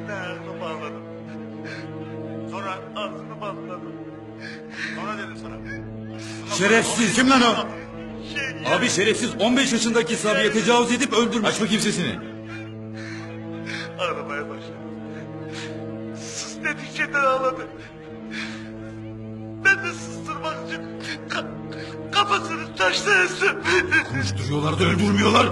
Önüne ayağını bağladım. Sonra ağzını bağladım. Sonra dedim sana. Şerefsiz. Kim lan o? Şey, Abi şerefsiz 15 yaşındaki Sabiye tecavüz edip öldürmüş. Aç bakayım sesini. Ağlamaya başladı. Sus dedikçe de ağladı. Ben de susturmak için ka- kafasını taşla ezdim. Duruyorlar da öldürmüyorlar.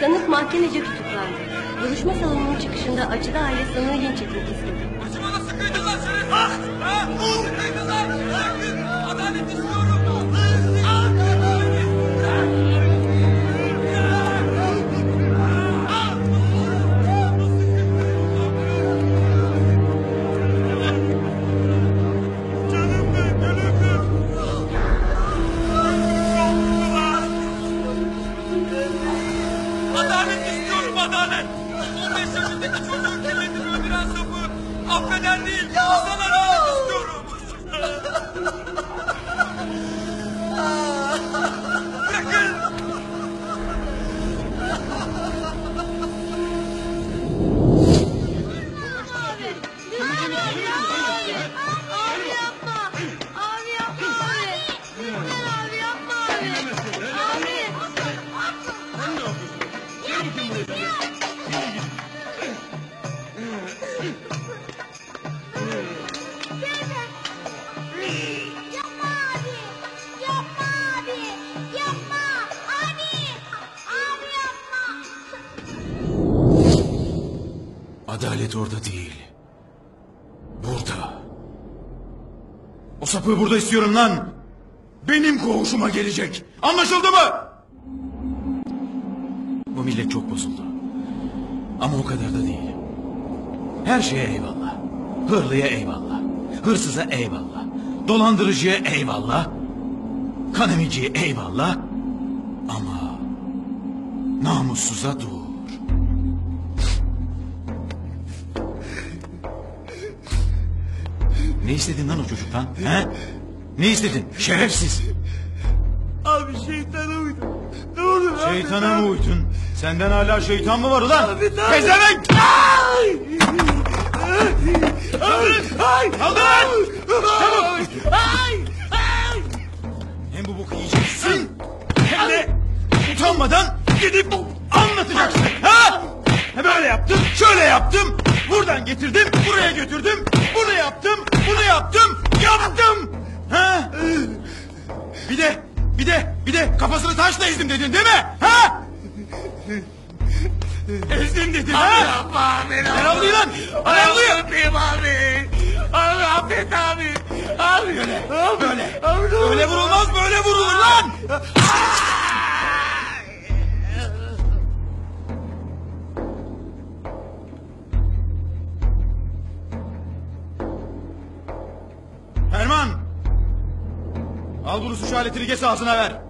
Sanık mahkemece tutuklandı. Duruşma salonunun çıkışında acılı aile sanığı linç etmek istedi. Bana sıkıydın lan seni. Ah! Ah! Sıkıydın Adalet orada değil. Burada. O sapığı burada istiyorum lan. Benim koğuşuma gelecek. Anlaşıldı mı? Bu millet çok bozuldu. Ama o kadar da değil. Her şeye eyvallah. Hırlıya eyvallah. Hırsıza eyvallah. Dolandırıcıya eyvallah. Kanemiciye eyvallah. Ama namussuza dur. Ne istedin lan o çocuktan? He? Ne istedin? Şerefsiz. Abi şeytana uydum. Ne olur abi. Şeytana mı uydun? Senden hala şeytan mı var ulan? Abi, abi. Pezevenk! Ay! Ay! Kaldır! Çabuk! Ay! Ay! Hem bu boku yiyeceksin hem de utanmadan gidip anlatacaksın. Ha? Böyle yaptım, şöyle yaptım. Buradan getirdim, buraya götürdüm. Bunu yaptım, bunu yaptım, yaptım. Ha? Bir de, bir de, bir de kafasını taşla ezdim dedin değil mi? Ha? Ezdim dedin ha? Yapma abi. Ne oluyor lan? Ne oluyor? Abi. Abi affet abi. Abi. Böyle. Böyle. Abi. Böyle vurulmaz, böyle vurulur lan. Al bunu suç aletini geç ağzına ver.